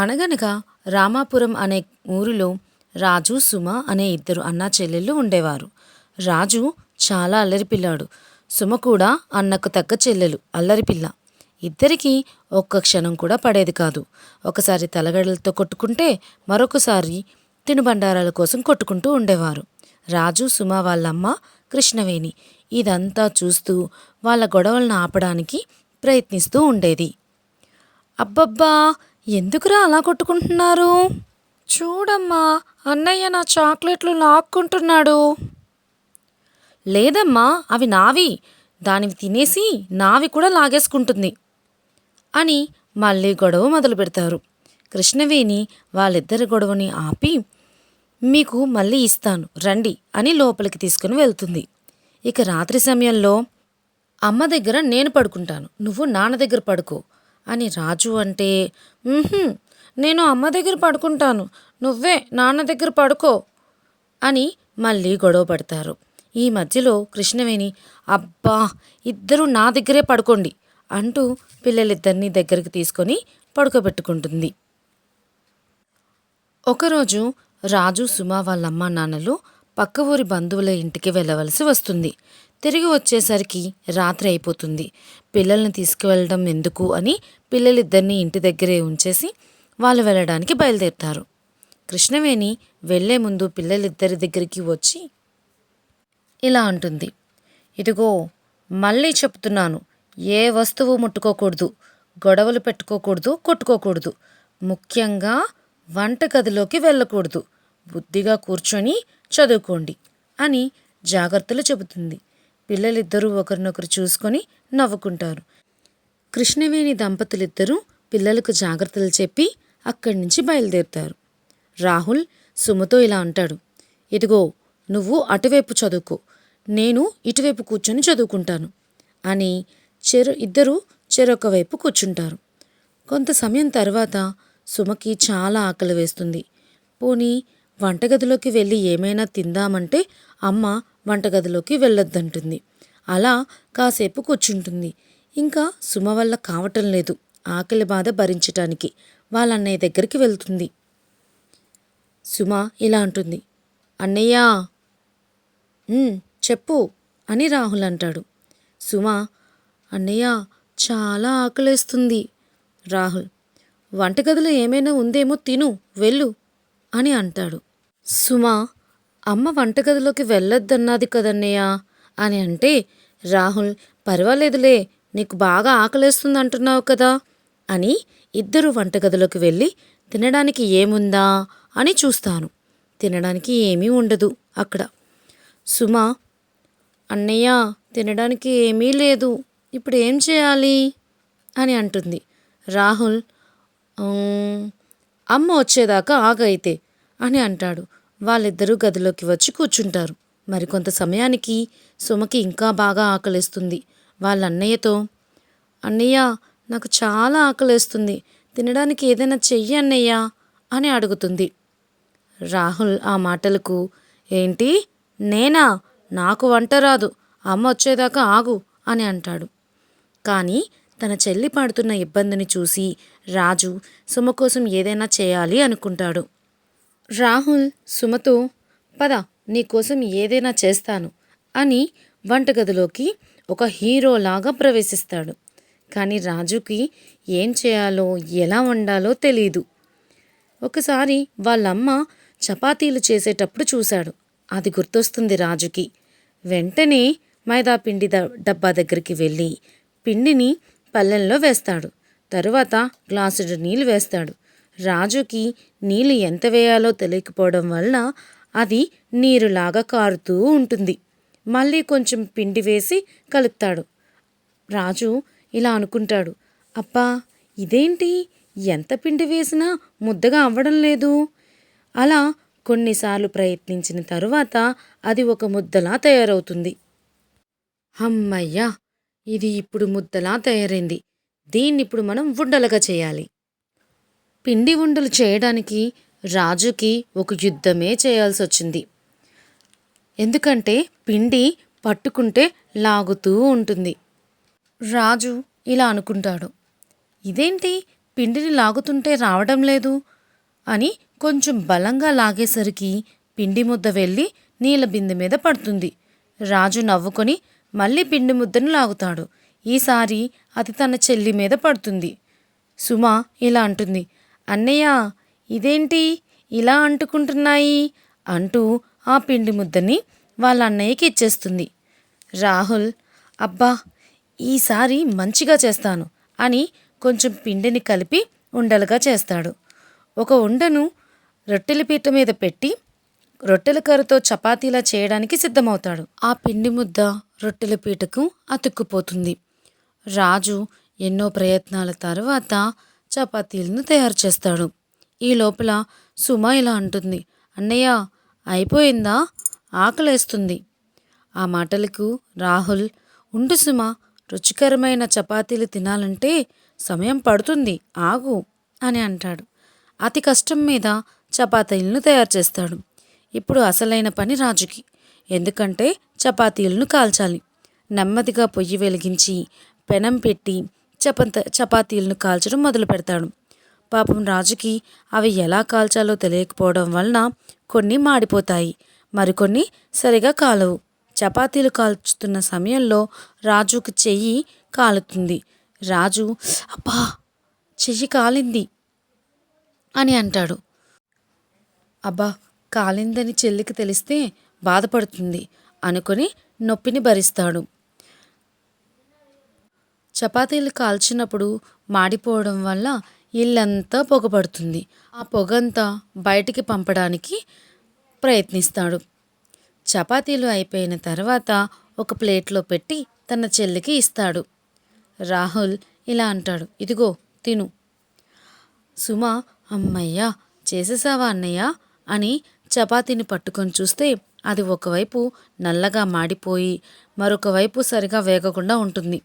అనగనగా రామాపురం అనే ఊరిలో రాజు సుమ అనే ఇద్దరు అన్నా చెల్లెళ్ళు ఉండేవారు. రాజు చాలా అల్లరిపిల్లాడు సుమ కూడా అన్నకు తగ్గ చెల్లెలు అల్లరిపిల్ల ఇద్దరికీ ఒక్క క్షణం కూడా పడేది కాదు. ఒకసారి తలగడలతో కొట్టుకుంటే మరొకసారి తినుబండారాల కోసం కొట్టుకుంటూ ఉండేవారు. రాజు సుమ వాళ్ళమ్మ కృష్ణవేణి ఇదంతా చూస్తూ వాళ్ళ గొడవలను ఆపడానికి ప్రయత్నిస్తూ ఉండేది. అబ్బబ్బా! ఎందుకురా అలా కొట్టుకుంటున్నారు? చూడమ్మా అన్నయ్య నా చాక్లెట్లు లాక్కుంటున్నాడు. లేదమ్మా అవి నావి. దానివి తినేసి నావి కూడా లాగేసుకుంటుంది అని మళ్ళీ గొడవ మొదలు పెడతారు. కృష్ణవేణి వాళ్ళిద్దరి గొడవని ఆపి మీకు మళ్ళీ ఇస్తాను రండి అని లోపలికి తీసుకుని వెళ్తుంది. ఇక రాత్రి సమయంలో అమ్మ దగ్గర నేను పడుకుంటాను. నువ్వు నాన్న దగ్గర పడుకో. అని రాజు అంటే నేను అమ్మ దగ్గర పడుకుంటాను. నువ్వే నాన్న దగ్గర పడుకో అని మళ్ళీ గొడవ పడతారు. ఈ మధ్యలో కృష్ణవేణి అబ్బా ఇద్దరు నా దగ్గరే పడుకోండి అంటూ పిల్లలిద్దరినీ దగ్గరికి తీసుకొని పడుకోబెట్టుకుంటుంది. ఒకరోజు రాజు సుమ వాళ్ళమ్మ నాన్నలు పక్క ఊరి బంధువుల ఇంటికి వెళ్ళవలసి వస్తుంది. తిరిగి వచ్చేసరికి రాత్రి అయిపోతుంది. పిల్లల్ని తీసుకువెళ్ళడం ఎందుకు అని పిల్లలిద్దరిని ఇంటి దగ్గరే ఉంచేసి వాళ్ళు వెళ్ళడానికి బయలుదేరుతారు. కృష్ణవేణి వెళ్ళే ముందు పిల్లలిద్దరి దగ్గరికి వచ్చి ఇలా అంటుంది. ఇదిగో మళ్ళీ చెప్తున్నాను. ఏ వస్తువు ముట్టుకోకూడదు గొడవలు పెట్టుకోకూడదు కొట్టుకోకూడదు. ముఖ్యంగా వంటగదిలోకి వెళ్ళకూడదు. బుద్ధిగా కూర్చొని చదువుకోండి అని జాగ్రత్తలు చెబుతుంది. పిల్లలిద్దరూ ఒకరినొకరు చూసుకొని నవ్వుకుంటారు. కృష్ణవేణి దంపతులిద్దరూ పిల్లలకు జాగ్రత్తలు చెప్పి అక్కడి నుంచి బయలుదేరుతారు. రాహుల్ సుమతో ఇలా అంటాడు ఇదిగో నువ్వు అటువైపు చదువుకో నేను ఇటువైపు కూర్చొని చదువుకుంటాను అని చెరు ఇద్దరూ చెరొక వైపు కూర్చుంటారు. కొంత సమయం తర్వాత సుమకి చాలా ఆకలి వేస్తుంది. పోనీ వంటగదిలోకి వెళ్ళి ఏమైనా తిందామంటే అమ్మ వంటగదిలోకి వెళ్ళొద్దంటుంది. అలా కాసేపు కూర్చుంటుంది. ఇంకా సుమ వల్ల కావటం లేదు. ఆకలి బాధ భరించటానికి వాళ్ళ అన్నయ్య దగ్గరికి వెళ్తుంది. సుమ ఇలా అంటుంది. అన్నయ్యా! చెప్పు అని రాహుల్ అంటాడు. సుమ అన్నయ్య చాలా ఆకలేస్తుంది. రాహుల్ వంటగదిలో ఏమైనా ఉందేమో తిను వెళ్ళు అని అంటాడు. సుమ అమ్మ వంటగదిలోకి వెళ్ళొద్దన్నది కదన్నయ్య అని అంటే రాహుల్ పర్వాలేదులే నీకు బాగా ఆకలేస్తుంది అంటున్నావు కదా అని ఇద్దరు వంటగదిలోకి వెళ్ళి తినడానికి ఏముందా అని చూస్తాను. తినడానికి ఏమీ ఉండదు అక్కడ. సుమ అన్నయ్య తినడానికి ఏమీ లేదు ఇప్పుడు ఏం చేయాలి? అని అంటుంది. రాహుల్ అమ్మ వచ్చేదాకా ఆగైతే అని అంటాడు. వాళ్ళిద్దరూ గదిలోకి వచ్చి కూర్చుంటారు. మరికొంత సమయానికి సుమకి ఇంకా బాగా ఆకలిస్తుంది. వాళ్ళ అన్నయ్యతో అన్నయ్య నాకు చాలా ఆకలేస్తుంది. తినడానికి ఏదైనా చెయ్యి అన్నయ్య అని అడుగుతుంది. రాహుల్ ఆ మాటలకు ఏంటి? నేనా? నాకు వంట రాదు. అమ్మ వచ్చేదాకా ఆగు అని అంటాడు. కానీ తన చెల్లి పడుతున్న ఇబ్బందిని చూసి రాజు సుమ కోసం ఏదైనా చేయాలి అనుకుంటాడు. రాహుల్ సుమతో పద నీకోసం ఏదైనా చేస్తాను అని వంటగదిలోకి ఒక హీరోలాగా ప్రవేశిస్తాడు. కానీ రాజుకి ఏం చేయాలో ఎలా వండాలో తెలియదు ఒకసారి వాళ్ళమ్మ చపాతీలు చేసేటప్పుడు చూశాడు. అది గుర్తొస్తుంది రాజుకి. వెంటనే మైదా పిండి ద- డబ్బా దగ్గరికి వెళ్ళి పిండిని పల్లెల్లో వేస్తాడు. తరువాత గ్లాసుడు నీళ్ళు వేస్తాడు. రాజుకి నీళ్ళు ఎంత వేయాలో తెలియకపోవడం వలన అది నీరులాగా కారుతూ ఉంటుంది. మళ్ళీ కొంచెం పిండి వేసి కలుపుతాడు. రాజు ఇలా అనుకుంటాడు. అబ్బా ఇదేంటి? ఎంత పిండి వేసినా ముద్దగా అవ్వడం లేదు. అలా కొన్నిసార్లు ప్రయత్నించిన తరువాత అది ఒక ముద్దలా తయారవుతుంది. అమ్మయ్యా ఇది ఇప్పుడు ముద్దలా తయారైంది. దీన్ని ఇప్పుడు మనం ఉండలుగా చేయాలి. పిండి ఉండలు చేయడానికి రాజుకి ఒక యుద్ధమే చేయాల్సి వచ్చింది ఎందుకంటే పిండి పట్టుకుంటే లాగుతూ ఉంటుంది. రాజు ఇలా అనుకుంటాడు. ఇదేంటి? పిండిని లాగుతుంటే రావడం లేదు? అని కొంచెం బలంగా లాగేసరికి పిండి ముద్ద వెళ్ళి నీళ్ళ బిందె మీద పడుతుంది. రాజు నవ్వుకొని మళ్ళీ పిండి ముద్దను లాగుతాడు. ఈసారి అది తన చెల్లి మీద పడుతుంది. సుమ ఇలా అంటుంది. అన్నయ్య ఇదేంటి ఇలా అంటుకుంటున్నాయి? అంటూ ఆ పిండి ముద్దని వాళ్ళ అన్నయ్యకి ఇచ్చేస్తుంది. రాహుల్ అబ్బా ఈసారి మంచిగా చేస్తాను అని కొంచెం పిండిని కలిపి ఉండలుగా చేస్తాడు. ఒక ఉండను రొట్టెల పీట మీద పెట్టి రొట్టెల కర్రతో చపాతీలా చేయడానికి సిద్ధమవుతాడు. ఆ పిండి ముద్ద రొట్టెల పీటకు అతుక్కుపోతుంది. రాజు ఎన్నో ప్రయత్నాల తర్వాత చపాతీలను తయారు చేస్తాడు. ఈ లోపల సుమ ఇలా అంటుంది అన్నయ్య అయిపోయిందా? ఆకలేస్తుంది. ఆ మాటలకు రాహుల్ ఉండు సుమ రుచికరమైన చపాతీలు తినాలంటే సమయం పడుతుంది ఆగు అని అంటాడు. అతి కష్టం మీద చపాతీలను తయారు చేస్తాడు. ఇప్పుడు అసలైన పని రాజుకి ఎందుకంటే చపాతీలను కాల్చాలి. నెమ్మదిగా పొయ్యి వెలిగించి పెనం పెట్టి చపంత చపాతీలను కాల్చడం మొదలు పెడతాడు. పాపం రాజుకి అవి ఎలా కాల్చాలో తెలియకపోవడం వలన కొన్ని మాడిపోతాయి మరికొన్ని సరిగా కాలవు. చపాతీలు కాల్చుతున్న సమయంలో రాజుకు చెయ్యి కాలుతుంది. రాజు అబ్బా చెయ్యి కాలింది అని అంటాడు. అబ్బా కాలిందని చెల్లికి తెలిస్తే బాధపడుతుంది అనుకొని నొప్పిని భరిస్తాడు. చపాతీలు కాల్చినప్పుడు మాడిపోవడం వల్ల ఇల్లంతా పొగపడుతుంది. ఆ పొగంతా బయటికి పంపడానికి ప్రయత్నిస్తాడు. చపాతీలు అయిపోయిన తర్వాత ఒక ప్లేట్లో పెట్టి తన చెల్లికి ఇస్తాడు. రాహుల్ ఇలా అంటాడు ఇదిగో తిను. సుమ అమ్మయ్యా చేసేసావా అన్నయ్య? అని చపాతీని పట్టుకొని చూస్తే అది ఒకవైపు నల్లగా మాడిపోయి మరొక వైపు సరిగా వేగకుండా ఉంటుంది.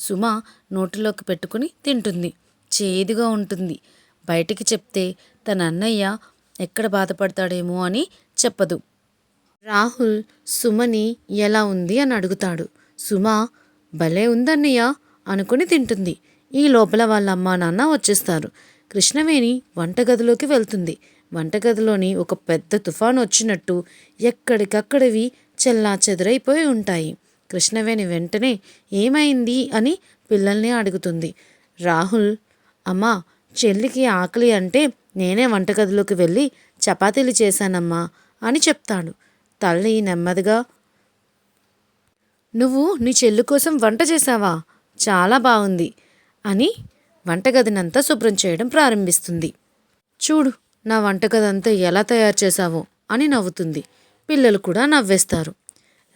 సుమ నోటిలోకి పెట్టుకుని తింటుంది. చేదుగా ఉంటుంది. బయటికి చెప్తే తన అన్నయ్య ఎక్కడ బాధపడతాడేమో అని చెప్పదు. రాహుల్ సుమని ఎలా ఉంది అని అడుగుతాడు. సుమ భలే ఉందన్నయ్య అనుకుని తింటుంది. ఈ లోపల వాళ్ళ అమ్మా నాన్న వచ్చేస్తారు. కృష్ణవేణి వంటగదిలోకి వెళ్తుంది. వంటగదిలోని ఒక పెద్ద తుఫాను వచ్చినట్టు ఎక్కడికక్కడివి చెల్లా చెదరైపోయి ఉంటాయి. కృష్ణవేణి వెంటనే ఏమైంది అని పిల్లల్ని అడుగుతుంది. రాహుల్ అమ్మా చెల్లికి ఆకలి అంటే నేనే వంటగదిలోకి వెళ్ళి చపాతీలు చేశానమ్మా అని చెప్తాడు. తల్లి నెమ్మదిగా నువ్వు నీ చెల్లి కోసం వంట చేశావా? చాలా బాగుంది అని వంటగదినంతా శుభ్రం చేయడం ప్రారంభిస్తుంది. చూడు నా వంటగదంతా ఎలా తయారు చేశావో అని నవ్వుతుంది. పిల్లలు కూడా నవ్వేస్తారు.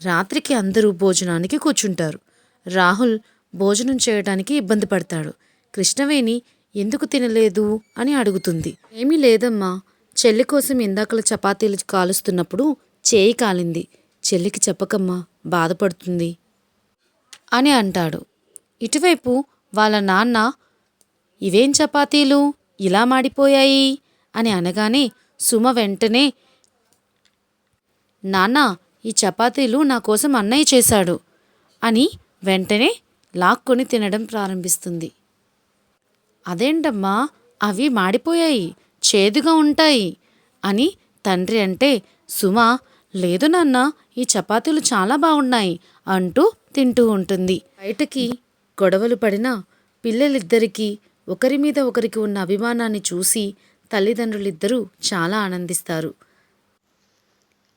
రాత్రికి అందరూ భోజనానికి కూర్చుంటారు. రాహుల్ భోజనం చేయడానికి ఇబ్బంది పడతాడు. కృష్ణవేణి ఎందుకు తినలేదు అని అడుగుతుంది. ఏమీ లేదమ్మా. చెల్లి కోసం ఇందాకల చపాతీలు కాలుస్తున్నప్పుడు చేయి కాలింది. చెల్లికి చెప్పకమ్మా బాధపడుతుంది అని అంటాడు. ఇటువైపు వాళ్ళ నాన్న ఇవేం చపాతీలు? ఇలా మాడిపోయాయి? అని అనగానే సుమ వెంటనే నాన్న ఈ చపాతీలు నా కోసం అన్నయ్య చేశాడు అని వెంటనే లాక్కొని తినడం ప్రారంభిస్తుంది. అదేంటమ్మా? అవి మాడిపోయాయి చేదుగా ఉంటాయి అని తండ్రి అంటే సుమ లేదు నాన్న ఈ చపాతీలు చాలా బాగున్నాయి అంటూ తింటూ ఉంటుంది. బయటకి గొడవలు పడిన పిల్లలిద్దరికీ ఒకరి మీద ఒకరికి ఉన్న అభిమానాన్ని చూసి తల్లిదండ్రులిద్దరూ చాలా ఆనందిస్తారు.